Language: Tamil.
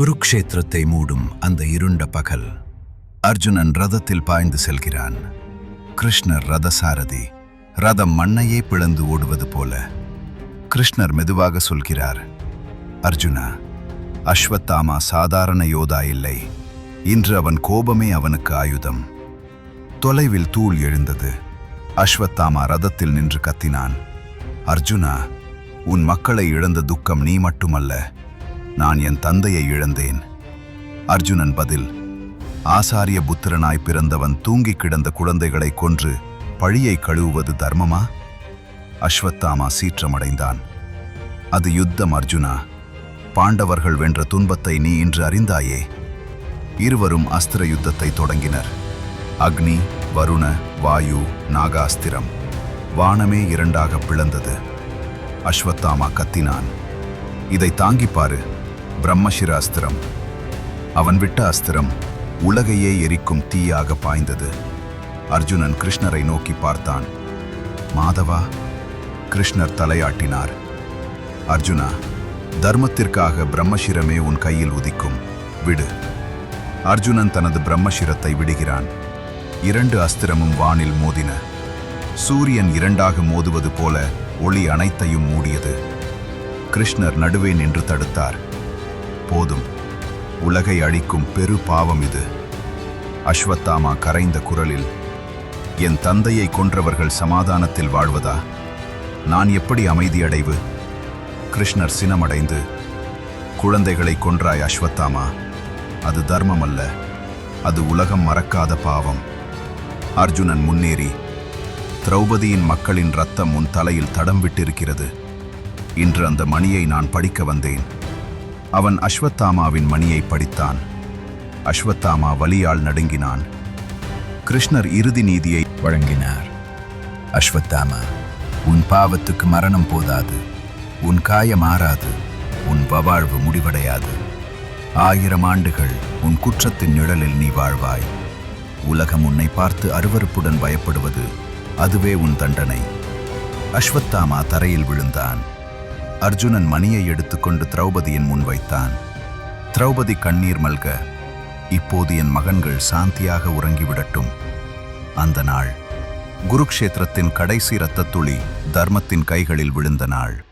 குருக்ஷேத்திரத்தை மூடும் அந்த இருண்ட பகல். அர்ஜுனன் ரதத்தில் பாய்ந்து செல்கிறான். கிருஷ்ணர் ரதசாரதி ரதம் மண்ணையே பிளந்து ஓடுவது போல. கிருஷ்ணர் மெதுவாக சொல்கிறார் அர்ஜுனா அஸ்வத்தாமா சாதாரண யோதா இல்லை. இன்று அவன் கோபமே அவனுக்கு ஆயுதம். தொலைவில் தூள் எழுந்தது. அஸ்வத்தாமா ரதத்தில் நின்று கத்தினான் அர்ஜுனா உன் மக்களை இழந்த துக்கம் நீ மட்டுமல்ல. நான் என் தந்தையை இழந்தேன். அர்ஜுனன் பதில் ஆசாரிய புத்திரனாய் பிறந்தவன் தூங்கிக் கிடந்த குழந்தைகளை கொன்று பழியை கழுவுவது தர்மமா? அஸ்வத்தாமா சீற்றமடைந்தான். அது யுத்தம் அர்ஜுனா. பாண்டவர்கள் வென்ற துன்பத்தை நீ இன்று அறிந்தாயே. இருவரும் அஸ்திர யுத்தத்தை தொடங்கினர். அக்னி வருண வாயு நாகாஸ்திரம். வானமே இரண்டாக பிளந்தது. அஸ்வத்தாமா கத்தினான். இதை தாங்கிப்பாரு பிரம்மசிர அஸ்திரம் அவன் விட்ட அஸ்திரம் உலகையே எரிக்கும் தீயாக பாய்ந்தது. அர்ஜுனன் கிருஷ்ணரை நோக்கி பார்த்தான். மாதவா கிருஷ்ணர் தலையாட்டினார். அர்ஜுனா தர்மத்திற்காக பிரம்மசிரமே உன் கையில் உதிக்கும். விடு. அர்ஜுனன் தனது பிரம்மசிரத்தை விடுகிறான். இரண்டு அஸ்திரமும் வானில் மோதின. சூரியன் இரண்டாக மோதுவது போல ஒளி அனைத்தையும் மூடியது. கிருஷ்ணர் நடுவே நின்று தடுத்தார். போதும். உலகை அழிக்கும் பெரு பாவம் இது. அஸ்வத்தாமா கரைந்த குரலில் என் தந்தையை கொன்றவர்கள் சமாதானத்தில் வாழ்வதா? நான் எப்படி அமைதியடைவு? கிருஷ்ணர் சினமடைந்து குழந்தைகளை கொன்றாய் அஸ்வத்தாமா? அது தர்மம் அல்ல அது உலகம் மறக்காத பாவம். அர்ஜுனன் முன்னேறி திரௌபதியின் மக்களின் ரத்தம் உன் தலையில் தடம் விட்டிருக்கிறது. இன்று அந்த மணியை நான் படிக்க வந்தேன். அவன் அஸ்வத்தாமாவின் மணியை படித்தான். அஸ்வத்தாமா வலியால் நடுங்கினான். கிருஷ்ணர் இறுதி நீதியை வழங்கினார். அஸ்வத்தாமா உன் பாவத்துக்கு மரணம் போதாது. உன் காயம் மாறாது உன் வவாழ்வு முடிவடையாது. ஆயிரம் ஆண்டுகள் உன் குற்றத்தின் நிழலில் நீ வாழ்வாய். உலகம் உன்னை பார்த்து அருவருப்புடன் பயப்படுவது அதுவே உன் தண்டனை. அஸ்வத்தாமா தரையில் விழுந்தான். அர்ஜுனன் மணியை எடுத்துக்கொண்டு திரௌபதியின் முன் வைத்தான். திரௌபதி கண்ணீர் மல்க இப்போது என் மகன்கள் சாந்தியாக உறங்கிவிடட்டும். அந்த நாள் குருக்ஷேத்திரத்தின் கடைசி இரத்தத்துளி தர்மத்தின் கைகளில் விழுந்த நாள்.